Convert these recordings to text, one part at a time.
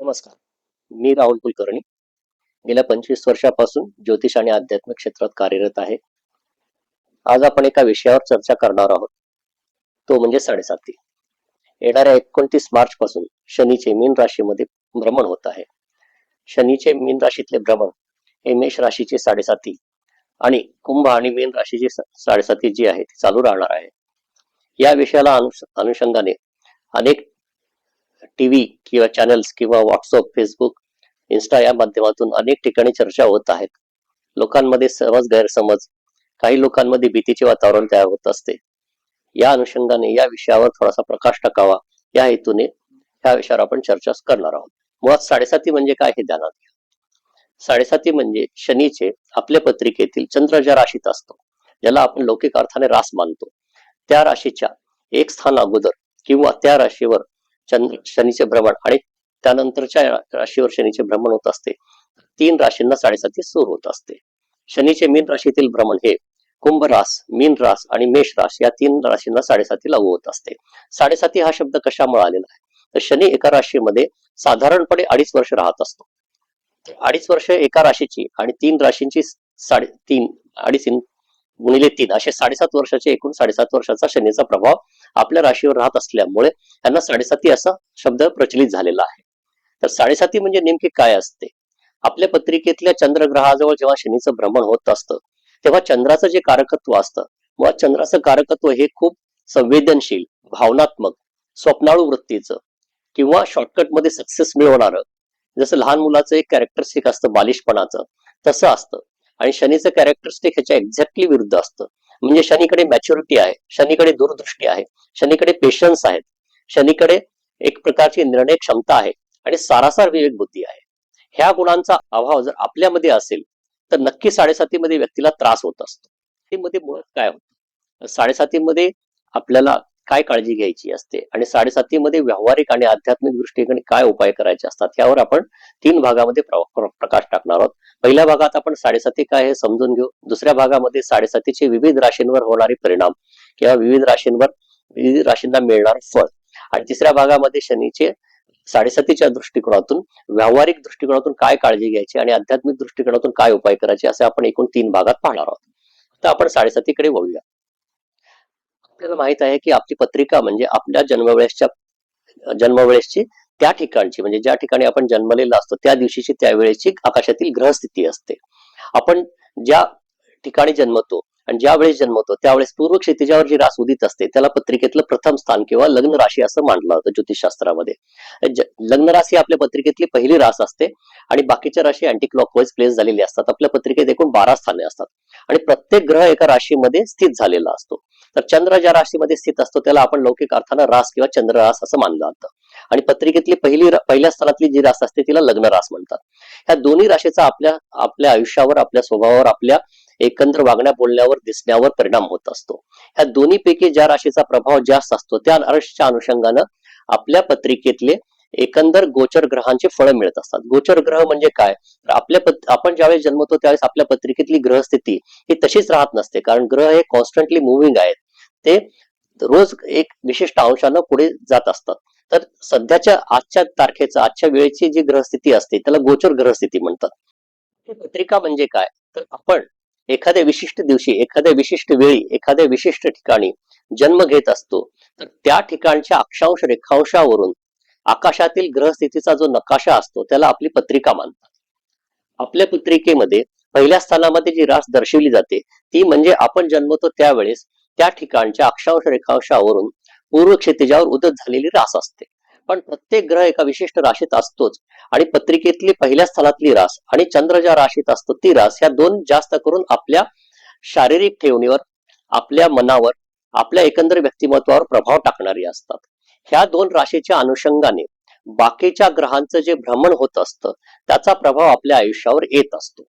नमस्कार. मी राहुल कुलकर्णी. गेल्या पंचवीस वर्षापासून ज्योतिष आणि आध्यात्मिक क्षेत्रात कार्यरत आहे. आज आपण एका विषयावर चर्चा करणार आहोत. तो म्हणजे साडेसाती. येणाऱ्या एकोणतीस मार्च पासून शनीचे मीन राशीमध्ये भ्रमण होत आहे. शनीचे मीन राशीतले भ्रमण हे मेष राशीचे साडेसाती आणि कुंभ आणि मीन राशीची साडेसाती जी आहे ती चालू राहणार आहे. या विषयाला अनुषंगाने अनेक टीव्ही किंवा चॅनल्स किंवा व्हॉट्सअप फेसबुक इन्स्टा या माध्यमातून अनेक ठिकाणी चर्चा होत आहेत. लोकांमध्ये समज गैरसमज काही लोकांमध्ये भीतीचे वातावरण तयार होत असते. या अनुषंगाने या विषयावर थोडासा प्रकाश टाकावा. या हेतूने ह्या विषयावर आपण चर्चा करणार आहोत. मुळात साडेसाती म्हणजे काय हे ध्यानात घ्या. साडेसाती म्हणजे शनीचे आपल्या पत्रिकेतील चंद्र ज्या राशीत असतो ज्याला आपण लौकिक अर्थाने रास मानतो. त्या राशीच्या एक स्थान अगोदर किंवा त्या राशीवर चंद्र शनीचे भ्रमण आणि त्यानंतरच्या राशीवर शनीचे भ्रमण होत असते. तीन राशींना साडेसाती सुरू होत असते. शनीचे मीन राशीतील भ्रमण हे कुंभ रास मीन रास आणि मेष रास या तीन राशींना साडेसाती लागू होत असते. साडेसाती हा शब्द कशामुळे आलेला आहे? तर शनी एका राशीमध्ये साधारणपणे अडीच वर्ष राहत असतो. अडीच वर्ष एका राशीची आणि तीन राशींची साडे तीन अडीच गुणिले तीन. असे साडेसात वर्षाचे एकूण साडेसात वर्षाचा शनीचा प्रभाव आपल्या राशीवर राहत असल्यामुळे त्यांना साडेसाती असा शब्द प्रचलित झालेला आहे. तर साडेसाती म्हणजे नेमके काय असते? आपल्या पत्रिकेतल्या चंद्रग्रहाजवळ जेव्हा शनीचं भ्रमण होत असतं तेव्हा चंद्राचं जे कारकत्व असतं मुळात चंद्राचं कारकत्व हे खूप संवेदनशील भावनात्मक स्वप्नाळू वृत्तीचं किंवा शॉर्टकटमध्ये सक्सेस मिळवणारं जसं लहान मुलाचं एक कॅरेक्टरिस्टिक असतं बालिशपणाचं तसं असतं. आणि शनीचं कॅरेक्टरिस्टिक ह्याच्या एक्झॅक्टली विरुद्ध असतं. म्हणजे शनीकडे मॅच्युरिटी आहे शनीकडे दूरदृष्टी आहे शनीकडे पेशन्स आहेत शनीकडे एक प्रकारची निर्णय क्षमता आहे आणि सारासार विवेक बुद्धी आहे. ह्या गुणांचा अभाव जर आपल्यामध्ये असेल तर नक्की साडेसातीमध्ये व्यक्तीला त्रास होत असतो. ते मध्ये मुळात काय होतं? साडेसातीमध्ये आपल्याला काय काळजी घ्यायची असते? आणि साडेसातीमध्ये व्यावहारिक आणि आध्यात्मिक दृष्टीने काय उपाय करायचे असतात? यावर आपण तीन भागामध्ये प्रकाश टाकणार आहोत. पहिल्या भागात आपण साडेसाती काय हे समजून घेऊ. दुसऱ्या भागामध्ये साडेसातीचे विविध राशींवर होणारे परिणाम किंवा विविध राशींवर विविध राशींना मिळणार फळ. आणि तिसऱ्या भागामध्ये शनीचे साडेसातीच्या दृष्टिकोनातून व्यावहारिक दृष्टिकोनातून काय काळजी घ्यायची आणि आध्यात्मिक दृष्टिकोनातून काय उपाय करायचे असे आपण एकूण तीन भागात पाहणार आहोत. आता आपण साडेसातीकडे वळूया. आपल्याला माहीत आहे की आपली पत्रिका म्हणजे आपल्या जन्मवेळेसच्या जन्मवेळेसची त्या ठिकाणची म्हणजे ज्या ठिकाणी आपण जन्मलेला असतो त्या दिवशीची त्यावेळेची आकाशातील ग्रहस्थिती असते. आपण ज्या ठिकाणी जन्मतो आणि ज्या वेळेस जन्मतो त्यावेळेस पूर्व क्षितिजावर जी रास उदित असते त्याला पत्रिकेतलं प्रथम स्थान किंवा लग्न राशी असं मानलं जातं ज्योतिषशास्त्रामध्ये. लग्न राशी आपल्या पत्रिकेतली पहिली रास असते आणि बाकीच्या राशी अँटी क्लॉकवाईज प्लेस झालेली असतात. आपल्या पत्रिकेत एकूण बारा स्थाने असतात. आणि प्रत्येक ग्रह एका राशीमध्ये स्थित झालेला असतो. तर चंद्र ज्या राशीमध्ये स्थित असतो त्याला आपण लौकिक अर्थानं रास किंवा चंद्र रास असं मानलं जातं. आणि पत्रिकेतली पहिली पहिल्या स्थानातली जी रास असते तिला लग्न रास म्हणतात. ह्या दोन्ही राशीचा आपल्या आपल्या आयुष्यावर आपल्या स्वभावावर आपल्या एकंदर वागण्या बोलण्यावर दिसण्यावर परिणाम होत असतो. ह्या दोन्ही पैकी ज्या राशीचा प्रभाव जास्त असतो त्या राशीच्या अनुषंगानं आपल्या पत्रिकेतले एकंदर गोचर ग्रहांचे फळ मिळत असतात. गोचर ग्रह म्हणजे काय? तर आपल्या आपण ज्यावेळेस जन्मतो त्यावेळेस आपल्या पत्रिकेतली ग्रहस्थिती ही तशीच राहत नसते. कारण ग्रह हे कॉन्स्टंटली मुव्हिंग आहेत. ते रोज एक विशिष्ट अंशानं पुढे जात असतात. तर सध्याच्या आजच्या तारखेचा आजच्या वेळेची जी ग्रहस्थिती असते त्याला गोचर ग्रहस्थिती म्हणतात. ही पत्रिका म्हणजे काय? तर आपण एखाद्या विशिष्ट दिवशी एखाद्या विशिष्ट वेळी एखाद्या विशिष्ट ठिकाणी जन्म घेत असतो तर त्या ठिकाणच्या अक्षांश रेखांशावरून आकाशातील ग्रहस्थितीचा जो नकाशा असतो त्याला आपली पत्रिका मानतात. आपल्या पत्रिकेमध्ये पहिल्या स्थानामध्ये जी रास दर्शवली जाते ती म्हणजे आपण जन्मतो त्यावेळेस त्या ठिकाणच्या अक्षांश रेखांशावरून पूर्व क्षितिजावर उदत झालेली रास असते. पण प्रत्येक ग्रह एका विशिष्ट राशीत असतोच आणि पत्रिकेतली पहिल्या स्थानातली रास आणि चंद्र ज्या राशीत असतो ती रास ह्या दोन जास्त करून आपल्या शारीरिक ठेवणीवर आपल्या मनावर आपल्या एकंदर व्यक्तिमत्वावर प्रभाव टाकणारी असतात. ह्या दोन राशीच्या अनुषंगाने बाकीच्या ग्रहांचं जे भ्रमण होत असतं त्याचा प्रभाव आपल्या आयुष्यावर येत असतो.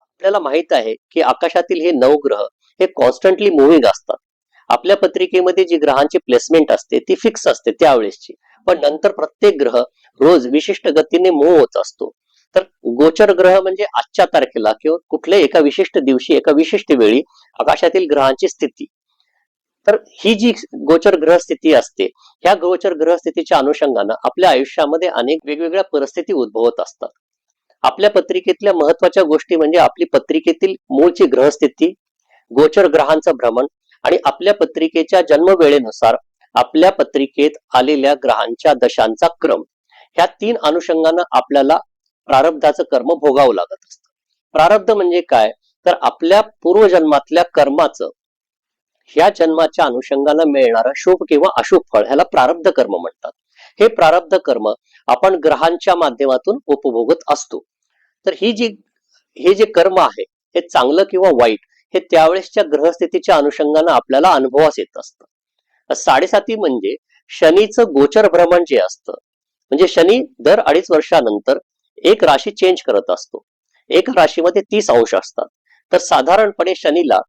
आपल्याला माहीत आहे की आकाशातील हे नऊ ग्रह हे कॉन्स्टंटली मुव्हिंग असतात. आपल्या पत्रिकेमध्ये जी ग्रहांची प्लेसमेंट असते ती फिक्स असते त्यावेळेसची. पण नंतर प्रत्येक ग्रह रोज विशिष्ट गतीने मूव्ह होत असतो. तर गोचर ग्रह म्हणजे आजच्या तारखेला किंवा कुठल्याही एका विशिष्ट दिवशी एका विशिष्ट वेळी आकाशातील ग्रहांची स्थिती. तर ही जी गोचर ग्रह स्थिती असते ह्या गोचर ग्रह स्थितीच्या अनुषंगानं आपल्या आयुष्यामध्ये अनेक वेगवेगळ्या परिस्थिती उद्भवत असतात. आपल्या पत्रिकेतल्या महत्त्वाच्या गोष्टी म्हणजे आपली पत्रिकेतील मूळची ग्रहस्थिती गोचर ग्रहांचं भ्रमण आणि आपल्या पत्रिकेच्या जन्मवेळेनुसार आपल्या पत्रिकेत आलेल्या ग्रहांच्या दशांचा क्रम. ह्या तीन अनुषंगानं आपल्याला प्रारब्धाचं कर्म भोगावं लागत असतं. प्रारब्ध म्हणजे काय? तर आपल्या पूर्वजन्मातल्या कर्माचं ह्या जन्माच्या अनुषंगानं मिळणारं शुभ किंवा अशुभ फळ ह्याला प्रारब्ध कर्म म्हणतात. हे प्रारब्ध कर्म आपण ग्रहांच्या माध्यमातून उपभोगत असतो. तर ही जी हे जे कर्म आहे हे चांगलं किंवा वाईट हे त्यावेळेसच्या ग्रहस्थितीच्या अनुषंगानं आपल्याला अनुभवास येत असतं. साडेसाती म्हणजे शनीचं गोचर भ्रमण जे असतं म्हणजे शनी दर अडीच वर्षानंतर एक राशी चेंज करत असतो. एक राशीमध्ये तीस अंश असतात. तर साधारणपणे शनीला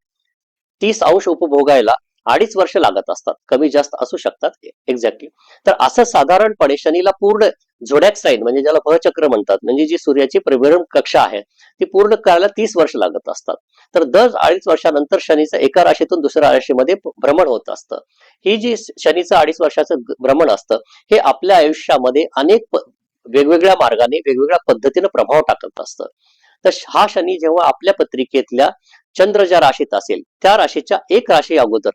तीस अंश उपभोगायला अडीच वर्ष लागत असतात. कमी जास्त असू शकतात. एक्झॅक्टली तर असं साधारणपणे शनीला पूर्ण झोडॅक साईन म्हणजे ज्याला भचक्र म्हणतात म्हणजे जी सूर्याची प्रभिरण कक्षा आहे ती पूर्ण करायला तीस वर्ष लागत असतात. तर दर अडीच वर्षानंतर शनीचं एका राशीतून दुसऱ्या राशीमध्ये भ्रमण होत असतं. ही जी शनीचं अडीच वर्षाचं भ्रमण असतं हे आपल्या आयुष्यामध्ये अनेक वेगवेगळ्या मार्गाने वेगवेगळ्या पद्धतीने प्रभाव टाकत असतं. तर हा शनी जेव्हा आपल्या पत्रिकेतल्या चंद्र ज्या राशीत असेल त्या राशीच्या एक राशी अगोदर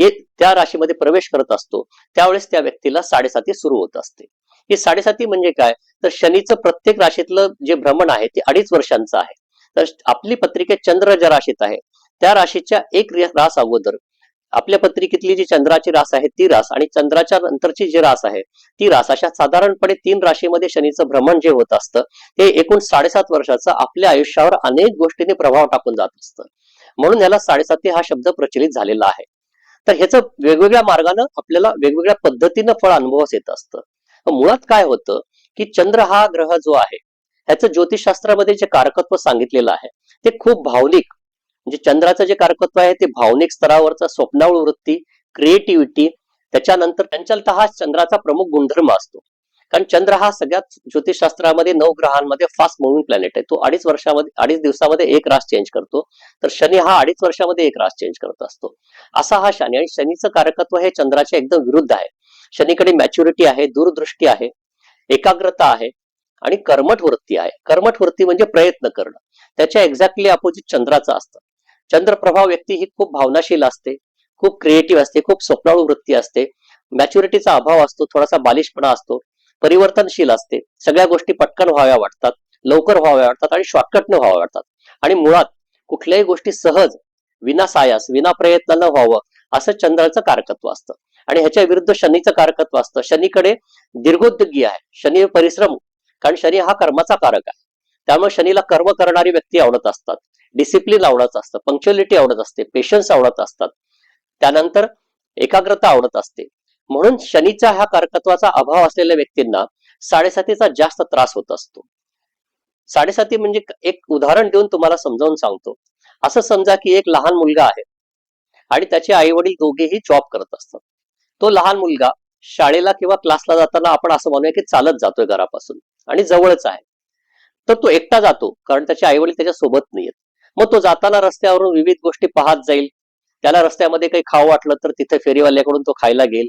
त्या राशीमध्ये प्रवेश करत असतो त्यावेळेस त्या व्यक्तीला साडेसाती सुरू होत असते. ही साडेसाती म्हणजे काय? तर शनीचं प्रत्येक राशीतलं जे भ्रमण आहे ते अडीच वर्षांचं आहे. तर आपली पत्रिकेत चंद्र ज्या राशीत आहे त्या राशीच्या एक रास अगोदर. आपल्या पत्रिकेतली जी चंद्राची रास आहे ती रास आणि चंद्राच्या नंतरची जी रास आहे ती रास अशा साधारणपणे तीन राशीमध्ये शनीचं भ्रमण जे होत असतं ते एकूण साडेसात वर्षाचं आपल्या आयुष्यावर अनेक गोष्टींनी प्रभाव टाकून जात असतं. म्हणून याला साडेसाती हा शब्द प्रचलित झालेला आहे. तर ह्याचं वेगवेगळ्या मार्गानं आपल्याला वेगवेगळ्या पद्धतीनं फळ अनुभवास येत असतं. मुळात काय होतं की चंद्र हा ग्रह जो आहे ह्याचं ज्योतिषशास्त्रामध्ये जे कारकत्व सांगितलेलं आहे ते खूप भावनिक. म्हणजे चंद्राचं जे कारकत्व आहे ते भावनिक स्तरावरचा स्वप्नावळ वृत्ती क्रिएटिव्हिटी त्याच्यानंतर चंचलता हा चंद्राचा प्रमुख गुणधर्म असतो. कारण चंद्र हा सगळ्यात ज्योतिषशास्त्रामध्ये नऊ ग्रहांमध्ये फास्ट मुव्हिंग प्लॅनेट आहे. तो अडीच वर्षामध्ये अडीच दिवसामध्ये एक रास चेंज करतो. तर शनी हा अडीच वर्षामध्ये एक रास चेंज करत असतो. असा हा शनी आणि शनीचं कारकत्व हे चंद्राच्या एकदम विरुद्ध आहे. शनीकडे मॅच्युरिटी आहे दूरदृष्टी आहे एकाग्रता आहे आणि कर्मठ वृत्ती आहे. कर्मठ वृत्ती म्हणजे प्रयत्न करणं. त्याच्या एक्झॅक्टली अपोजिट चंद्राचं असतं. चंद्रप्रभाव व्यक्ती ही खूप भावनाशील असते खूप क्रिएटिव्ह असते खूप स्वप्नाळू वृत्ती असते. मॅच्युरिटीचा अभाव असतो थोडासा बालिशपणा असतो. परिवर्तनशील असते. सगळ्या गोष्टी पटकन व्हाव्या वाटतात लवकर व्हाव्या वाटतात आणि शॉर्टकटने व्हाव्या वाटतात. आणि मुळात कुठल्याही गोष्टी सहज विना सायास विना प्रयत्न न व्हावं असं चंद्राचं कारकत्व असतं. आणि ह्याच्या विरुद्ध शनीचं कारकत्व असतं. शनीकडे दीर्घोद्योगी आहे. शनी परिश्रम कारण शनी हा कर्माचा कारक आहे. त्यामुळे शनीला कर्म करणारी व्यक्ती आवडत असतात. डिसिप्लिन आवडत असतं. पंक्च्युअलिटी आवडत असते. पेशन्स आवडत असतात. त्यानंतर एकाग्रता आवडत असते. म्हणून शनीचा ह्या कारकत्वाचा अभाव असलेल्या व्यक्तींना साडेसातीचा जास्त त्रास होत असतो. साडेसाती म्हणजे एक उदाहरण देऊन तुम्हाला समजावून सांगतो. असं समजा की एक लहान मुलगा आहे आणि त्याचे आई वडील दोघेही जॉब करत असतात. तो लहान मुलगा शाळेला किंवा क्लासला जाताना आपण असं म्हणूया की चालत जातोय घरापासून आणि जवळच आहे. तर तो एकटा जातो कारण त्याचे आई वडील त्याच्या सोबत नाहीयेत. मग तो जाताना रस्त्यावरून विविध गोष्टी पाहत जाईल. त्याला रस्त्यामध्ये काही खाऊ वाटलं तर तिथे फेरीवाल्याकडून तो खायला घेईल.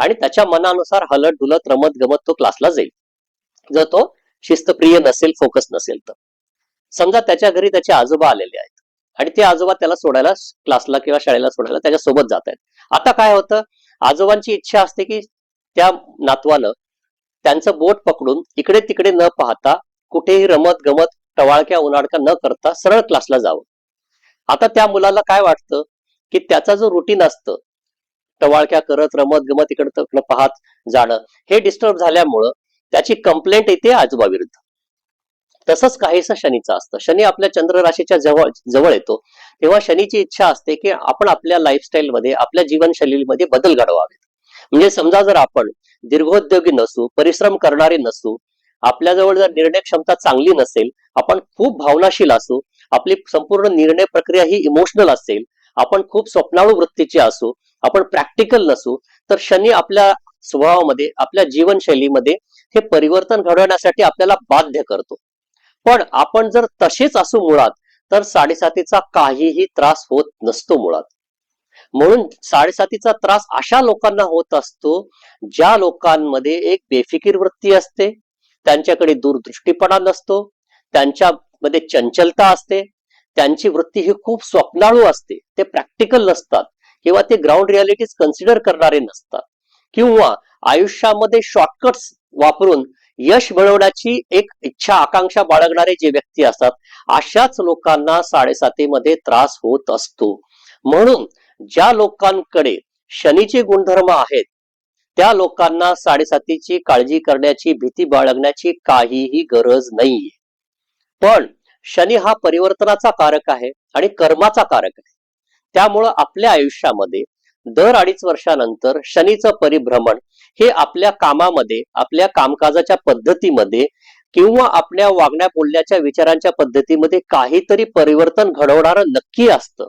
आणि त्याच्या मनानुसार हलत ढुलत रमत गमत तो क्लासला जाईल. जर तो शिस्तप्रिय नसेल फोकस नसेल तर. समजा त्याच्या घरी त्याचे आजोबा आलेले आहेत. आणि ते आजोबा त्याला सोडायला क्लासला किंवा शाळेला सोडायला त्याच्या सोबत जात आहेत. आता काय होतं? आजोबांची इच्छा असते की त्या नातवानं त्यांचं बोट पकडून इकडे तिकडे न पाहता कुठेही रमत गमत टवाळक्या उन्हाळक्या न करता सरळ क्लासला जावं. आता त्या मुलाला काय वाटतं? की त्याचा जो रुटीन असतं टवाळक्या करत रमत गमत इकडं पाहत जाणं. हे डिस्टर्ब झाल्यामुळं त्याची कंप्लेंट येते आजोबा विरुद्ध. तसंच काहीस शनीचं असतं. शनी आपल्या चंद्र राशीच्या जवळ जवळ येतो. तेव्हा शनीची इच्छा असते की आपण आपल्या लाईफस्टाईलमध्ये आपल्या जीवनशैलीमध्ये बदल घडवावेत. म्हणजे समजा जर आपण दीर्घोद्योगी नसू परिश्रम करणारे नसू आपल्याजवळ जर निर्णय क्षमता चांगली नसेल आपण खूप भावनाशील असू आपली संपूर्ण निर्णय प्रक्रिया ही इमोशनल असेल आपण खूप स्वप्नाळू वृत्तीची असू आपण प्रॅक्टिकल नसू तर शनी आपल्या स्वभावामध्ये आपल्या जीवनशैलीमध्ये हे परिवर्तन घडवण्यासाठी आपल्याला बाध्य करतो. पण आपण जर तसेच असू मुळात तर साडेसातीचा काहीही त्रास होत नसतो मुळात. म्हणून साडेसातीचा त्रास अशा लोकांना होत असतो ज्या लोकांमध्ये एक बेफिकीर वृत्ती असते त्यांच्याकडे दूरदृष्टीपणा नसतो त्यांच्यामध्ये चंचलता असते त्यांची वृत्ती ही खूप स्वप्नाळू असते ते प्रॅक्टिकल नसतात. किंवा ते ग्राउंड रियालिटीज कन्सिडर करणारे नसतात. किंवा आयुष्यामध्ये शॉर्टकट्स वापरून यश मिळवण्याची एक इच्छा आकांक्षा बाळगणारे जे व्यक्ती असतात अशाच लोकांना साडेसातीमध्ये त्रास होत असतो. म्हणून ज्या लोकांकडे शनीचे गुणधर्म आहेत त्या लोकांना साडेसातीची काळजी करण्याची भीती बाळगण्याची काहीही गरज नाहीये. पण शनी हा परिवर्तनाचा कारक आहे आणि कर्माचा कारक आहे. त्यामुळं आपल्या आयुष्यामध्ये दर अडीच वर्षानंतर शनीचं परिभ्रमण हे आपल्या कामामध्ये आपल्या कामकाजाच्या पद्धतीमध्ये किंवा आपल्या वागण्या बोलण्याच्या विचारांच्या पद्धतीमध्ये काहीतरी परिवर्तन घडवणारं नक्की असतं.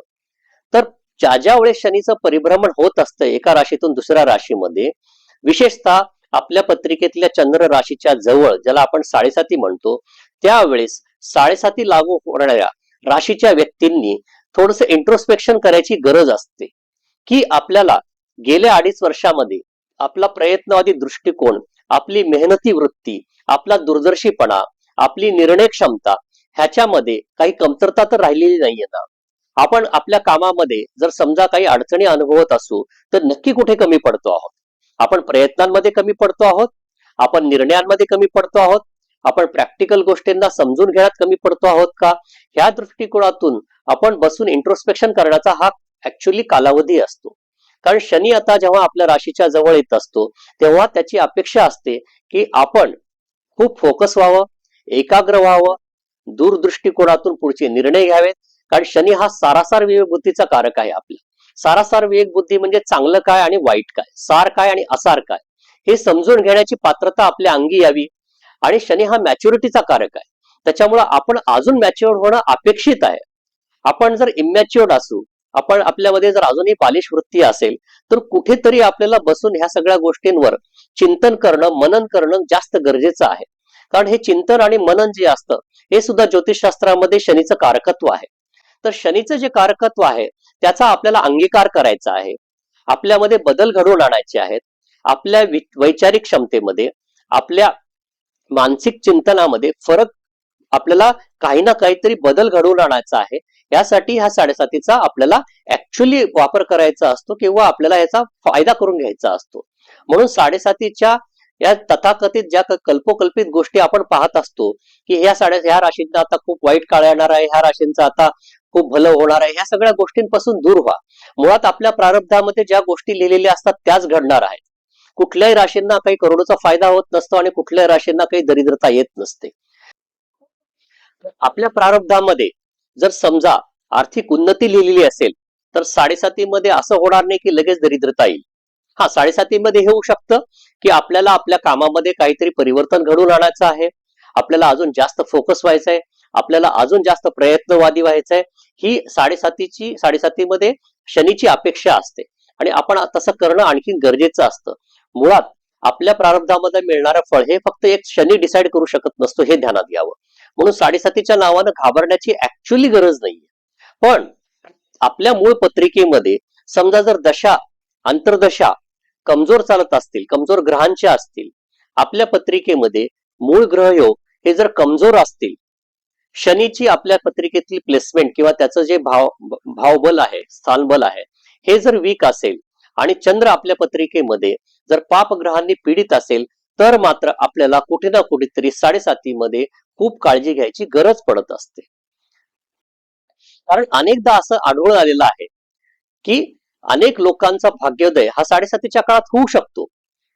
तर ज्या ज्या वेळेस शनीचं परिभ्रमण होत असतं एका राशीतून दुसऱ्या राशीमध्ये विशेषतः आपल्या पत्रिकेतल्या चंद्र राशीच्या जवळ ज्याला आपण साडेसाती म्हणतो त्यावेळेस साडेसाती लागू होणाऱ्या राशीच्या व्यक्तींनी थोडस इंट्रोस्पेक्शन करायची गरज असते. की आपल्याला गेल्या अडीच वर्षामध्ये आपला प्रयत्नवादी दृष्टिकोन आपली मेहनती वृत्ती आपला दूरदर्शीपणा आपली निर्णय क्षमता ह्याच्यामध्ये काही कमतरता तर राहिलेली नाहीये ना. आपण आपल्या कामामध्ये जर समजा काही अडचणी अनुभवत असू तर नक्की कुठे कमी पडतो आहोत? आपण प्रयत्नांमध्ये कमी पडतो आहोत? आपण निर्णयांमध्ये कमी पडतो आहोत? आपण प्रॅक्टिकल गोष्टींना समजून घेण्यात कमी पडतो आहोत का? ह्या दृष्टिकोनातून आपण बसून इंट्रोस्पेक्शन करण्याचा हा ऍक्च्युली कालावधी असतो. कारण शनी आता जेव्हा आपल्या राशीच्या जवळ येत असतो तेव्हा त्याची अपेक्षा असते की आपण खूप फोकस व्हावं एकाग्र व्हावं दूरदृष्टिकोनातून पुढचे निर्णय घ्यावेत. कारण शनी हा सारासार विवेक बुद्धीचा कारक आहे आपला. सारासार विवेक बुद्धी म्हणजे चांगलं काय आणि वाईट काय सार काय आणि असार काय हे समजून घेण्याची पात्रता आपल्या अंगी यावी. आणि शनी हा मॅच्युरिटीचा कारक आहे. त्याच्यामुळे आपण अजून मॅच्युअर होणं अपेक्षित आहे. आपण जर इमॅच्युअर्ड असू आपण आपल्यामध्ये जर अजूनही बालिश वृत्ती असेल तर कुठेतरी आपल्याला बसून ह्या सगळ्या गोष्टींवर चिंतन करणं मनन करणं जास्त गरजेचं आहे. कारण हे चिंतन आणि मनन जे असतं हे सुद्धा ज्योतिषशास्त्रामध्ये शनीचं कारकत्व आहे. तर शनीचं जे कारकत्व आहे त्याचा आपल्याला अंगीकार करायचा आहे. आपल्यामध्ये बदल घडवून आणायचे आहेत. आपल्या वैचारिक क्षमतेमध्ये आपल्या मानसिक चिंतनामध्ये फरक आपल्याला काही ना काहीतरी बदल घडवून आणायचा आहे. यासाठी ह्या साडेसातीचा आपल्याला ऍक्च्युली वापर करायचा असतो किंवा आपल्याला याचा फायदा करून घ्यायचा असतो. म्हणून साडेसातीच्या या तथाकथित ज्या कल्पोकल्पित गोष्टी आपण पाहत असतो की ह्या साड्या ह्या राशींचा आता खूप वाईट काळ येणार आहे ह्या राशींचा आता खूप भलं होणार आहे ह्या सगळ्या गोष्टींपासून दूर व्हा. मुळात आपल्या प्रारब्धामध्ये ज्या गोष्टी लिहिलेल्या असतात त्याच घडणार आहेत. कुठल्याही राशींना काही करोडोचा फायदा होत नसतो आणि कुठल्याही राशींना काही दरिद्रता येत नसते. आपल्या प्रारब्धामध्ये जर समजा आर्थिक उन्नती लिहिलेली असेल तर साडेसातीमध्ये असं होणार नाही की लगेच दरिद्रता येईल. हा साडेसातीमध्ये हे होऊ शकतं की आपल्याला आपल्या कामामध्ये काहीतरी परिवर्तन घडवून आणायचं आहे आपल्याला अजून जास्त फोकस व्हायचं आहे आपल्याला अजून जास्त प्रयत्नवादी व्हायचा आहे ही साडेसातीची साडेसातीमध्ये शनीची अपेक्षा असते. आणि आपण तसं करणं आणखी गरजेचं असतं. मुळात आपल्या प्रारब्धामध्ये मिळणारं फळ हे फक्त एक शनी डिसाईड करू शकत नसतो हे ध्यानात घ्यावं. म्हणून साडेसातीच्या नावानं घाबरण्याची ऍक्च्युअली गरज नाहीये. पण आपल्या मूळ पत्रिकेमध्ये समजा जर दशा अंतर्दशा कमजोर चालत असतील कमजोर ग्रहांच्या असतील आपल्या पत्रिकेमध्ये मूळ ग्रहयोग हे जर कमजोर असतील शनीची आपल्या पत्रिकेतली प्लेसमेंट किंवा त्याचं जे भाव भावबल आहे स्थानबल आहे हे जर वीक असेल आणि चंद्र आपल्या पत्रिकेमध्ये जर पाप ग्रहांनी पीडित असेल तर मात्र आपल्याला कुठे ना कुठेतरी साडेसातीमध्ये खूप काळजी घ्यायची गरज पडत असते. कारण अनेकदा असं आढळून आलेलं आहे की अनेक लोकांचा भाग्योदय हा साडेसातीच्या काळात होऊ शकतो.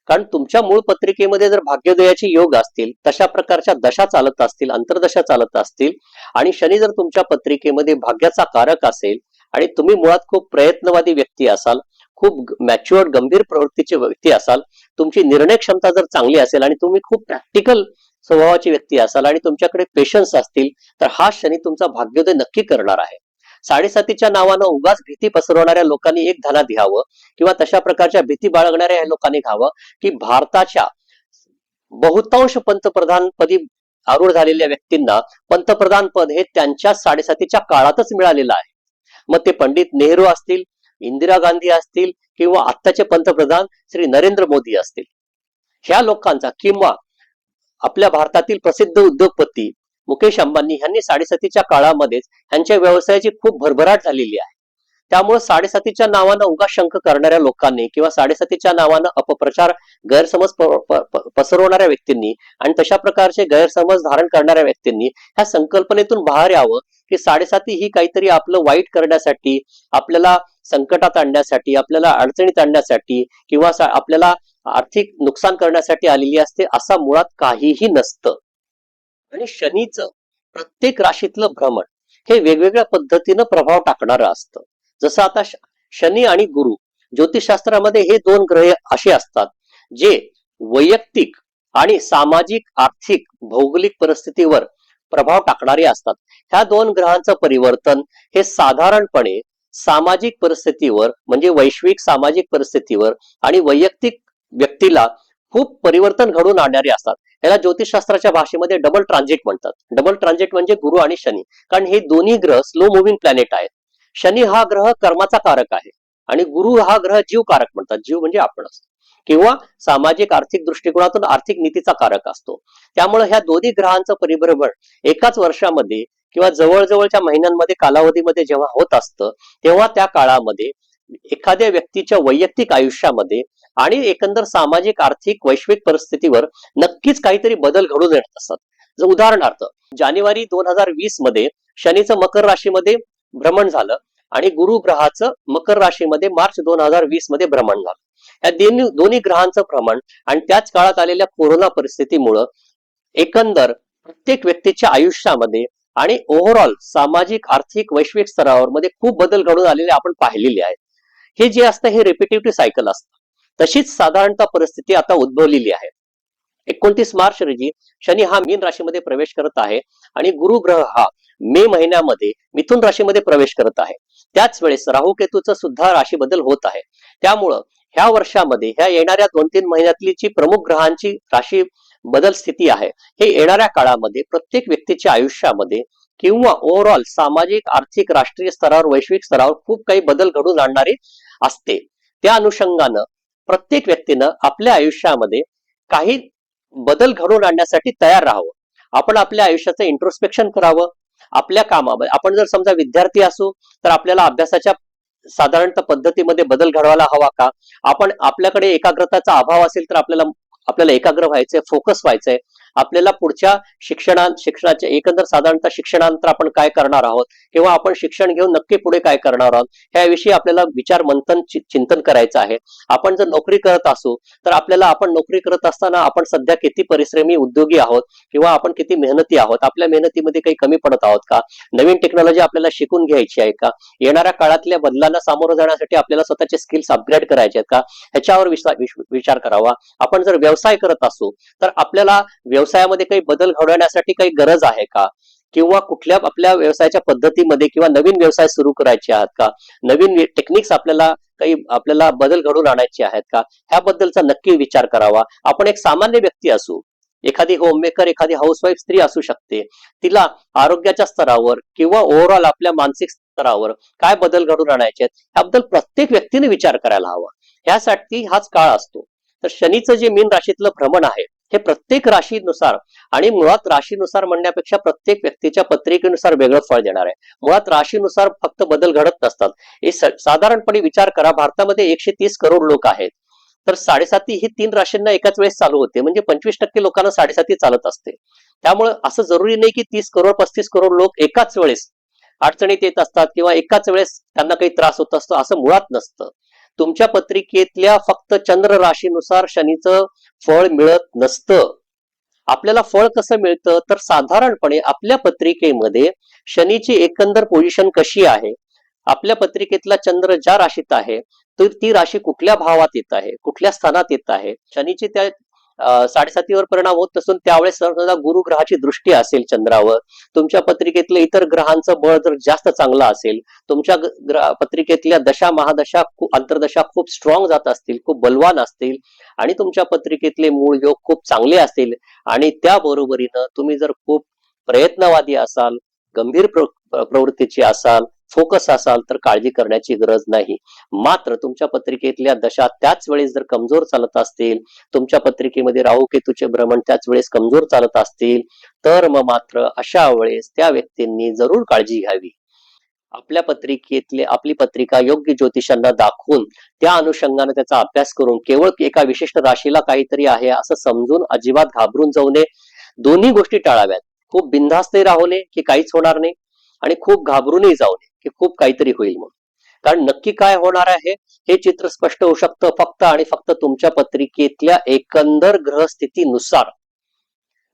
कारण तुमच्या मूळ पत्रिकेमध्ये जर भाग्योदयाचे योग असतील तशा प्रकारच्या दशा चालत असतील अंतर्दशा चालत असतील आणि शनी जर तुमच्या पत्रिकेमध्ये भाग्याचा कारक असेल आणि तुम्ही मुळात खूप प्रयत्नवादी व्यक्ती असाल खूप मॅच्युअर्ड गंभीर प्रवृत्तीची व्यक्ती असाल तुमची निर्णय क्षमता जर चांगली असेल आणि तुम्ही खूप प्रॅक्टिकल स्वभावाची व्यक्ती असाल आणि तुमच्याकडे पेशन्स असतील तर हा शनी तुमचा भाग्योदय नक्की करणार आहे. साडेसातीच्या नावानं उगाच भीती पसरवणाऱ्या लोकांनी एक धना घ्यावं किंवा तशा प्रकारच्या भीती बाळगणाऱ्या लोकांनी घ्यावं की भारताच्या बहुतांश पंतप्रधान पदी आरूढ झालेल्या व्यक्तींना पंतप्रधान पद हे त्यांच्या साडेसातीच्या काळातच मिळालेलं आहे. मग ते पंडित नेहरू असतील इंदिरा गांधी असतील किंवा आत्ताचे पंतप्रधान श्री नरेंद्र मोदी असतील. ह्या लोकांचा किंवा आपल्या भारतातील प्रसिद्ध उद्योगपती मुकेश अंबानी यांनी साडेसातीच्या काळामध्येच यांच्या व्यवसायाची खूप भरभराट झालेली आहे. त्यामुळे साडेसातीच्या नावानं उगा शंख करणाऱ्या लोकांनी किंवा साडेसातीच्या नावानं अपप्रचार गैरसमज पसरवणाऱ्या व्यक्तींनी आणि तशा प्रकारचे गैरसमज धारण करणाऱ्या व्यक्तींनी ह्या संकल्पनेतून बाहेर यावं की साडेसाती ही काहीतरी आपलं वाईट करण्यासाठी आपल्याला संकटात आणण्यासाठी आपल्याला अडचणीत आणण्यासाठी किंवा आपल्याला आर्थिक नुकसान करण्यासाठी आलेली असते असा मुळात काहीही नसतं. आणि शनीचं प्रत्येक राशीतलं भ्रमण हे वेगवेगळ्या पद्धतीनं प्रभाव टाकणारं असतं. जसं आता शनी आणि गुरु ज्योतिषशास्त्रामध्ये हे दोन ग्रह असे असतात जे वैयक्तिक आणि सामाजिक आर्थिक भौगोलिक परिस्थितीवर प्रभाव टाकणारे असतात. ह्या दोन ग्रहांचं परिवर्तन हे साधारणपणे सामाजिक परिस्थितीवर म्हणजे वैश्विक सामाजिक परिस्थितीवर आणि वैयक्तिक व्यक्तीला खूप परिवर्तन घडून आणणारे असतात. याला ज्योतिषशास्त्राच्या भाषेमध्ये डबल ट्रान्झिट म्हणतात. डबल ट्रान्झिट म्हणजे गुरु आणि शनी. कारण हे दोन्ही ग्रह स्लो मुव्हिंग प्लॅनेट आहेत. शनी हा ग्रह कर्माचा कारक आहे. आणि गुरु हा ग्रह जीव कारक म्हणतात. जीव म्हणजे आपण असतो किंवा सामाजिक आर्थिक दृष्टिकोनातून आर्थिक नीतीचा कारक असतो. त्यामुळे ह्या दोन्ही ग्रहांचं परिभ्रमण एकाच वर्षामध्ये किंवा जवळजवळच्या महिन्यांमध्ये कालावधीमध्ये जेव्हा होत असतं तेव्हा त्या काळामध्ये एखाद्या व्यक्तीच्या वैयक्तिक आयुष्यामध्ये आणि एकंदर सामाजिक आर्थिक वैश्विक परिस्थितीवर नक्कीच काहीतरी बदल घडून येत असतात उदाहरणार्थ जानेवारी दोन हजार वीसमध्ये शनीचं मकर राशीमध्ये भ्रमण झालं आणि गुरु ग्रहाचं मकर राशीमध्ये मार्च दोन हजार वीसमध्ये भ्रमण झालं. या दोन्ही दोन्ही ग्रहांचं भ्रमण आणि त्याच काळात आलेल्या कोरोना परिस्थितीमुळं एकंदर प्रत्येक व्यक्तीच्या आयुष्यामध्ये आणि ओव्हरऑल सामाजिक आर्थिक वैश्विक स्तरावर मध्ये खूप बदल घडून आलेले आपण पाहिलेले आहेत. हे जे असतं हे रिपिटेटिव्ह सायकल असतं. तशीच साधारणतः परिस्थिती आता उद्भवलेली आहे. एकोणतीस मार्च रोजी शनी हा मीन राशीमध्ये प्रवेश करत आहे आणि गुरु ग्रह हा मे महिन्यामध्ये मिथुन राशीमध्ये प्रवेश करत आहे. त्याच वेळेस राहू केतूचं सुद्धा राशी बदल होत आहे. त्यामुळं ह्या वर्षामध्ये ह्या येणाऱ्या दोन तीन महिन्यातली जी प्रमुख ग्रहांची राशी बदल स्थिती आहे हे येणाऱ्या काळामध्ये प्रत्येक व्यक्तीच्या आयुष्यामध्ये किंवा ओव्हरऑल सामाजिक आर्थिक राष्ट्रीय स्तरावर वैश्विक स्तरावर खूप काही बदल घडून आणणारे असते. त्या अनुषंगानं प्रत्येक व्यक्तीनं आपल्या आयुष्यामध्ये काही बदल घडवून आणण्यासाठी तयार राहावं. आपण आपल्या आयुष्याचं इंट्रोस्पेक्शन करावं. आपल्या कामामध्ये आपण जर समजा विद्यार्थी असू तर आपल्याला अभ्यासाच्या साधारणतः पद्धतीमध्ये बदल घडवायला हवा का? आपण आपल्याकडे एकाग्रताचा अभाव असेल तर आपल्याला आपल्याला एकाग्र व्हायचंय फोकस व्हायचंय. आपल्याला पुढच्या शिक्षणा शिक्षणाच्या एकंदर साधारणतः शिक्षणानंतर आपण काय करणार आहोत? किंवा आपण शिक्षण घेऊन नक्की पुढे काय करणार आहोत? ह्याविषयी आपल्याला विचार मंथन चिंतन करायचं आहे. आपण जर नोकरी करत असू तर आपल्याला आपण नोकरी करत असताना आपण सध्या किती परिश्रमी उद्योगी आहोत? किंवा आपण किती मेहनती आहोत? आपल्या मेहनतीमध्ये काही कमी पडत आहोत का? नवीन टेक्नॉलॉजी आपल्याला शिकून घ्यायची आहे का? येणाऱ्या काळातल्या बदलांना सामोरं जाण्यासाठी आपल्याला स्वतःचे स्किल्स अपग्रेड करायचे आहेत का? ह्याच्यावर विचार करावा. आपण जर व्यवसाय करत असू तर आपल्याला व्यवसायामध्ये काही बदल घडवण्यासाठी काही गरज आहे का? किंवा कुठल्या आपल्या व्यवसायाच्या पद्धतीमध्ये किंवा नवीन व्यवसाय सुरू करायचे आहात का? नवीन टेक्निक्स आपल्याला काही आपल्याला बदल घडवून आणायचे आहेत का? ह्याबद्दलचा नक्की विचार करावा. आपण एक सामान्य व्यक्ती असू एखादी होममेकर एखादी हाऊसवाईफ स्त्री असू शकते. तिला आरोग्याच्या स्तरावर किंवा ओव्हरऑल आपल्या मानसिक स्तरावर काय बदल घडून आणायचे आहेत याबद्दल प्रत्येक व्यक्तीने विचार करायला हवा. ह्यासाठी हाच काळ असतो. तर शनीचं जे मीन राशीतलं भ्रमण आहे हे प्रत्येक राशीनुसार आणि मुळात राशीनुसार म्हणण्यापेक्षा प्रत्येक व्यक्तीच्या पत्रिकेनुसार वेगळं फळ देणार. आहे मुळात राशीनुसार फक्त बदल घडत नसतात. हे साधारणपणे विचार करा भारतामध्ये एकशे तीस करोड लोक आहेत. तर साडेसाती ही तीन राशींना एकाच वेळेस चालू होते. म्हणजे पंचवीस टक्के लोकांना साडेसाती चालत असते. त्यामुळे असं जरुरी नाही की तीस करोड पस्तीस करोड लोक एकाच वेळेस अडचणीत येत असतात किंवा एकाच वेळेस त्यांना काही त्रास होत असतो असं मुळात नसतं. तुमच्या पत्रिकेतल्या फक्त चंद्र राशीनुसार शनीचं फळ मिळत नसतं. आपल्याला फळ कसं मिळतं? तर साधारणपणे आपल्या पत्रिकेमध्ये शनीची एकंदर पोझिशन कशी आहे? आपल्या पत्रिकेतला चंद्र ज्या राशीत आहे तर ती राशी कुठल्या भावात येत आहे? कुठल्या स्थानात येत आहे? शनीची त्या साडेसातीवर परिणाम होत नसून त्यावेळेस समजा गुरु ग्रहाची दृष्टी असेल चंद्रावर. तुमच्या पत्रिकेतलं इतर ग्रहांचं बळ जर जास्त चांगलं असेल तुमच्या ग- ग्रह- पत्रिकेतल्या दशा महादशा खूप अंतर्दशा खूप स्ट्रॉंग जात असतील खूप बलवान असतील आणि तुमच्या पत्रिकेतले मूळ योग खूप चांगले असतील आणि त्या बरोबरीनं तुम्ही जर खूप प्रयत्नवादी असाल गंभीर प्र- प्र- असाल फोकस असाल तर काळजी करण्याची गरज नाही. मात्र तुमच्या पत्रिकेतल्या दशा त्याच वेळेस जर कमजोर चालत असतील तुमच्या पत्रिकेमध्ये राहू केतूचे भ्रमण त्याच वेळेस कमजोर चालत असतील तर मग मात्र अशा वेळेस त्या व्यक्तींनी जरूर काळजी घ्यावी. आपल्या पत्रिकेतले आपली पत्रिका योग्य ज्योतिषांना दाखवून त्या अनुषंगाने त्याचा अभ्यास करून केवळ एका विशिष्ट राशीला काहीतरी आहे असं समजून अजिबात घाबरून जाऊ नये. दोन्ही गोष्टी टाळाव्यात. खूप बिनधास्तही राहू नये की काहीच होणार नाही आणि खूप घाबरूनही जाऊ नये. की खूप काहीतरी होईल म्हणून. कारण नक्की काय होणार आहे हे चित्र स्पष्ट होऊ शकतं फक्त आणि फक्त तुमच्या पत्रिकेतल्या एकंदर ग्रहस्थितीनुसार.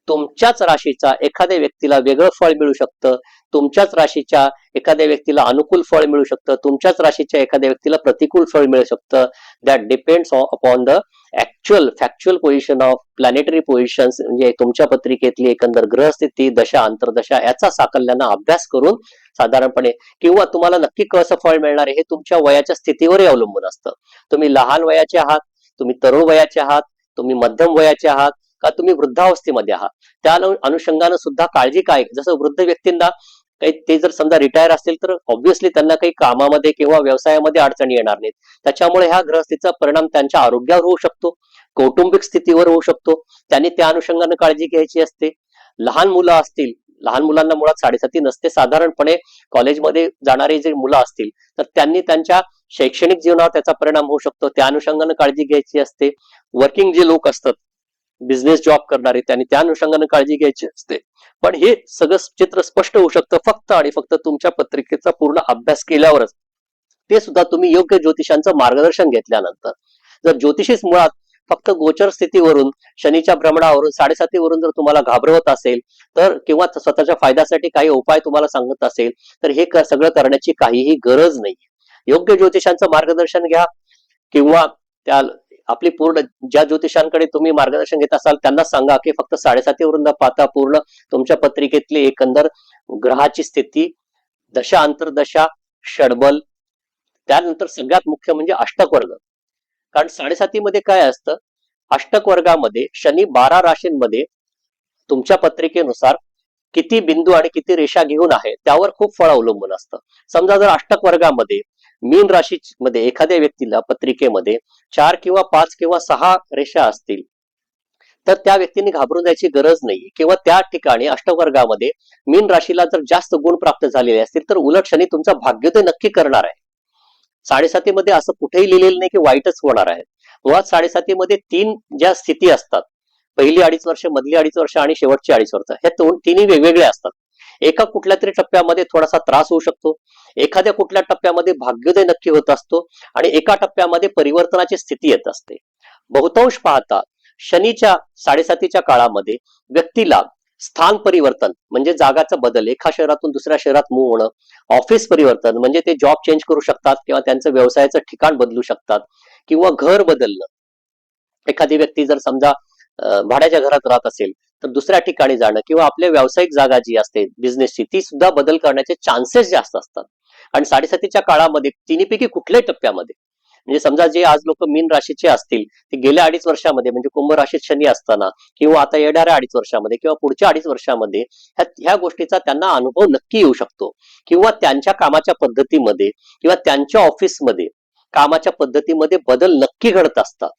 तुमच्याच राशीचा एखाद्या व्यक्तीला वेगळं फळ मिळू शकतं तुमच्याच राशीच्या एखाद्या व्यक्तीला अनुकूल फळ मिळू शकतं तुमच्याच राशीच्या एखाद्या व्यक्तीला प्रतिकूल फळ मिळू शकतं. That depends upon the actual factual position of planetary positions म्हणजे तुमच्या पत्रिकेतली एकंदर ग्रहस्थिती दशा अंतर्दशा याचा साकल्यानं अभ्यास करून साधारणपणे किंवा तुम्हाला नक्की कसं फळ मिळणार आहे हे तुमच्या वयाच्या स्थितीवरही अवलंबून असतं. तुम्ही लहान वयाचे आहात तुम्ही तरुण वयाचे आहात तुम्ही मध्यम वयाचे आहात का तुम्ही वृद्धावस्थेमध्ये आहात? त्या अनुषंगानं सुद्धा काळजी काय जसं वृद्ध व्यक्तींना काही ते जर समजा रिटायर असतील तर ऑब्व्हियसली त्यांना काही कामामध्ये किंवा व्यवसायामध्ये अडचणी येणार नाहीत. त्याच्यामुळे ह्या ग्रहस्थितीचा परिणाम त्यांच्या आरोग्यावर होऊ शकतो कौटुंबिक स्थितीवर होऊ शकतो. त्यांनी त्या अनुषंगानं काळजी घ्यायची असते. लहान मुलं असतील लहान मुलांना मुळात साडेसाती नसते. साधारणपणे कॉलेजमध्ये जाणारी जे मुलं असतील तर त्यांनी त्यांच्या शैक्षणिक जीवनावर त्याचा परिणाम होऊ शकतो. त्या अनुषंगानं काळजी घ्यायची असते. वर्किंग जे लोक असतात बिझनेस जॉब करणारे त्यांनी त्या अनुषंगाने काळजी घ्यायची असते. पण हे सगळं चित्र स्पष्ट होऊ शकतं फक्त आणि फक्त तुमच्या पत्रिकेचा पूर्ण अभ्यास केल्यावरच. ते सुद्धा तुम्ही योग्य ज्योतिषांचं मार्गदर्शन घेतल्यानंतर. जर ज्योतिषीच मुळात फक्त गोचर स्थितीवरून शनीच्या भ्रमणावरून साडेसातीवरून जर तुम्हाला घाबरवत असेल तर किंवा स्वतःच्या फायद्यासाठी काही उपाय तुम्हाला सांगत असेल तर हे सगळं करण्याची काहीही गरज नाही योग्य ज्योतिषांचं मार्गदर्शन घ्या किंवा त्या आपली पूर्ण ज्या ज्योतिषांकडे तुम्ही मार्गदर्शन घेत असाल त्यांना सांगा की फक्त साडेसातीवरून न पाहता पूर्ण तुमच्या पत्रिकेतली एकंदर ग्रहाची स्थिती दशा अंतर्दशा षडबल त्यानंतर सगळ्यात मुख्य म्हणजे अष्टक वर्ग कारण साडेसातीमध्ये काय असतं? अष्टक वर्गामध्ये शनी बारा राशींमध्ये तुमच्या पत्रिकेनुसार किती बिंदू आणि किती रेषा घेऊन आहे त्यावर खूप फळ अवलंबून असतं. समजा जर अष्टक वर्गामध्ये मीन राशी मध्ये एखाद्या व्यक्तीला पत्रिकेमध्ये चार किंवा पाच किंवा सहा रेषा असतील तर त्या व्यक्तीने घाबरून जायची गरज नाही किंवा त्या ठिकाणी अष्टवर्गामध्ये मीन राशीला जर जास्त गुण प्राप्त झालेले असतील तर उलट शनी तुमचा भाग्योदय नक्की करणार आहे. साडेसातीमध्ये असं कुठेही लिहिलेलं नाही की वाईटच होणार आहे. मुळात साडेसातीमध्ये तीन ज्या स्थिती असतात पहिली अडीच वर्ष मधली अडीच वर्ष आणि शेवटची अडीच वर्ष हे दोन तिन्ही वेगवेगळे असतात. एका कुठल्या तरी टप्प्यामध्ये थोडासा त्रास होऊ शकतो. एखाद्या कुठल्या टप्प्यामध्ये भाग्योदय नक्की होत असतो आणि एका टप्प्यामध्ये परिवर्तनाची स्थिती येत असते. बहुतांश पाहता शनीच्या साडेसातीच्या काळामध्ये व्यक्तीला स्थान परिवर्तन म्हणजे जागाचा बदल एका शहरातून दुसऱ्या शहरात मूव होणं ऑफिस परिवर्तन म्हणजे ते जॉब चेंज करू शकतात किंवा त्यांचं व्यवसायाचं ठिकाण बदलू शकतात किंवा घर बदलणं. एखादी व्यक्ती जर समजा भाड्याच्या घरात राहत असेल तर दुसऱ्या ठिकाणी जाणं किंवा आपल्या व्यावसायिक जागा जी असते बिझनेसची ती सुद्धा बदल करण्याचे चान्सेस जास्त असतात. आणि साडेसातीच्या काळामध्ये तिन्हीपैकी कुठल्याही टप्प्यामध्ये म्हणजे समजा जे आज लोक मीन राशीचे असतील ते गेल्या अडीच वर्षामध्ये म्हणजे कुंभ राशीत शनी असताना किंवा आता येणाऱ्या अडीच वर्षामध्ये किंवा पुढच्या अडीच वर्षामध्ये ह्या ह्या गोष्टीचा त्यांना अनुभव नक्की येऊ शकतो. किंवा त्यांच्या कामाच्या पद्धतीमध्ये किंवा त्यांच्या ऑफिसमध्ये कामाच्या पद्धतीमध्ये बदल नक्की घडत असतात.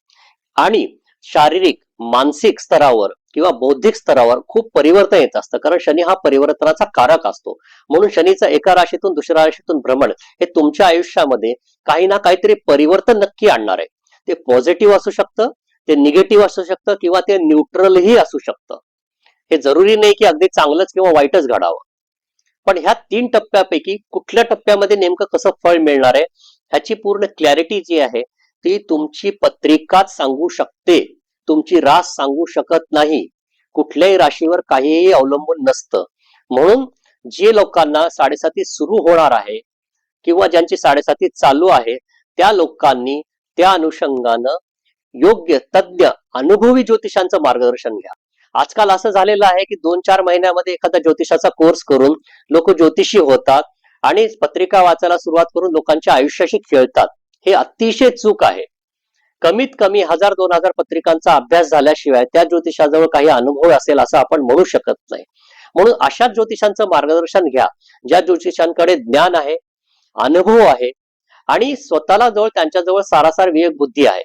आणि शारीरिक मानसिक स्तरावर किंवा बौद्धिक स्तरावर खूप परिवर्तन येत असतं. कारण शनी हा परिवर्तनाचा कारक असतो. म्हणून शनीचं एका राशीतून दुसऱ्या राशीतून भ्रमण हे तुमच्या आयुष्यामध्ये काही ना काहीतरी परिवर्तन नक्की आणणार आहे. ते पॉझिटिव्ह असू शकतं ते निगेटिव्ह असू शकतं किंवा ते न्यूट्रलही असू शकतं. हे जरुरी नाही की अगदी चांगलंच किंवा वाईटच घडावं. पण ह्या तीन टप्प्यापैकी कुठल्या टप्प्यामध्ये नेमकं कसं फळ मिळणार आहे ह्याची पूर्ण क्लॅरिटी जी आहे ती तुमची पत्रिकाच सांगू शकते. तुमची रास सांगू शकत नाही. कुठल्याही राशीवर काहीही अवलंबून नसतं. म्हणून जे लोकांना साडेसाती सुरू होणार आहे किंवा ज्यांची साडेसाती चालू आहे त्या लोकांनी त्या अनुषंगानं योग्य तज्ञ अनुभवी ज्योतिषांचं मार्गदर्शन घ्या. आजकाल असं झालेलं आहे की दोन चार महिन्यामध्ये एखादा ज्योतिषाचा कोर्स करून लोक ज्योतिषी होतात आणि पत्रिका वाचायला सुरुवात करून लोकांच्या आयुष्याशी खेळतात. हे अतिशय चूक आहे. कमीत कमी हजार दोन हजार पत्रिकांचा अभ्यास झाल्याशिवाय त्या ज्योतिषाजवळ काही अनुभव असेल असं आपण म्हणू शकत नाही. म्हणून अशा ज्योतिषांचं मार्गदर्शन घ्या ज्या ज्योतिषांकडे ज्ञान आहे अनुभव आहे आणि स्वतःला जवळ त्यांच्याजवळ सारासार विवेक बुद्धी आहे.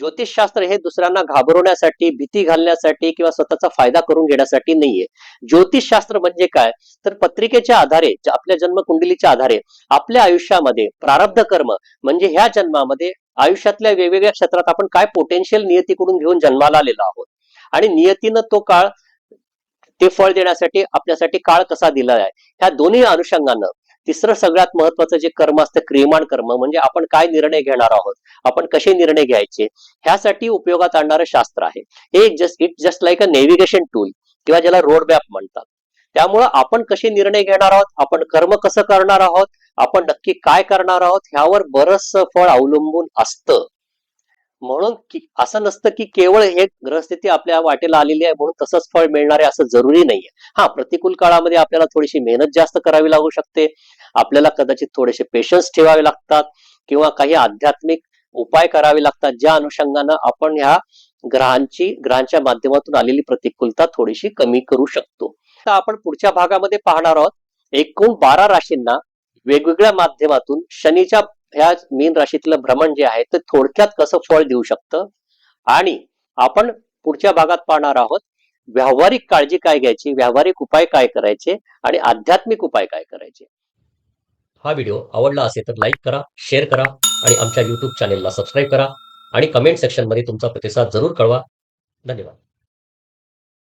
ज्योतिषशास्त्र हे दुसऱ्यांना घाबरवण्यासाठी भीती घालण्यासाठी किंवा स्वतःचा फायदा करून घेण्यासाठी नाहीये. ज्योतिषशास्त्र म्हणजे काय? तर पत्रिकेच्या आधारे आपल्या जन्मकुंडलीच्या आधारे आपल्या आयुष्यामध्ये प्रारब्ध कर्म म्हणजे ह्या जन्मामध्ये आयुष्यातल्या वेगवेगळ्या क्षेत्रात आपण काय पोटेन्शियल नियतीकडून घेऊन जन्माला आलेलो आहोत? आणि नियतीनं तो काळ ते फळ देण्यासाठी आपल्यासाठी काळ कसा दिला आहे? ह्या दोन्ही अनुषंगानं तिसरं सगळ्यात महत्वाचं जे कर्म असतं क्रियमाण कर्म म्हणजे आपण काय निर्णय घेणार आहोत? आपण कसे निर्णय घ्यायचे? ह्यासाठी उपयोगात आणणारं शास्त्र आहे. हे just it just like a navigation tool किंवा ज्याला रोड मॅप म्हणतात. त्यामुळं आपण कसे निर्णय घेणार आहोत? आपण कर्म कसं करणार आहोत? आपण नक्की काय करणार आहोत ह्यावर बरंच फळ अवलंबून असतं. म्हणून असं नसतं की केवळ हे ग्रहस्थिती आपल्या वाटेला आलेली आहे म्हणून तसंच फळ मिळणार आहे असं जरुरी नाहीये. हा प्रतिकूल काळामध्ये आपल्याला थोडीशी मेहनत जास्त करावी लागू शकते. आपल्याला कदाचित थोडेसे पेशन्स ठेवावे लागतात किंवा काही आध्यात्मिक उपाय करावे लागतात ज्या अनुषंगानं आपण ह्या ग्रहांची ग्रहांच्या माध्यमातून आलेली प्रतिकूलता थोडीशी कमी करू शकतो. तर आपण पुढच्या भागामध्ये पाहणार आहोत. एकूण बारा राशींना वेगवेगळ्या माध्यमातून शनीच्या ह्या मीन राशीतलं भ्रमण जे आहे ते थोडक्यात कसं फळ देऊ शकतं? आणि आपण पुढच्या भागात पाहणार आहोत व्यावहारिक काळजी काय घ्यायची व्यावहारिक उपाय काय करायचे आणि आध्यात्मिक उपाय काय करायचे? हा व्हिडिओ आवडला असेल तर लाईक करा शेअर करा आणि आमच्या युट्यूब चॅनेलला सबस्क्राईब करा. आणि कमेंट सेक्शनमध्ये तुमचा प्रतिसाद जरूर कळवा. धन्यवाद.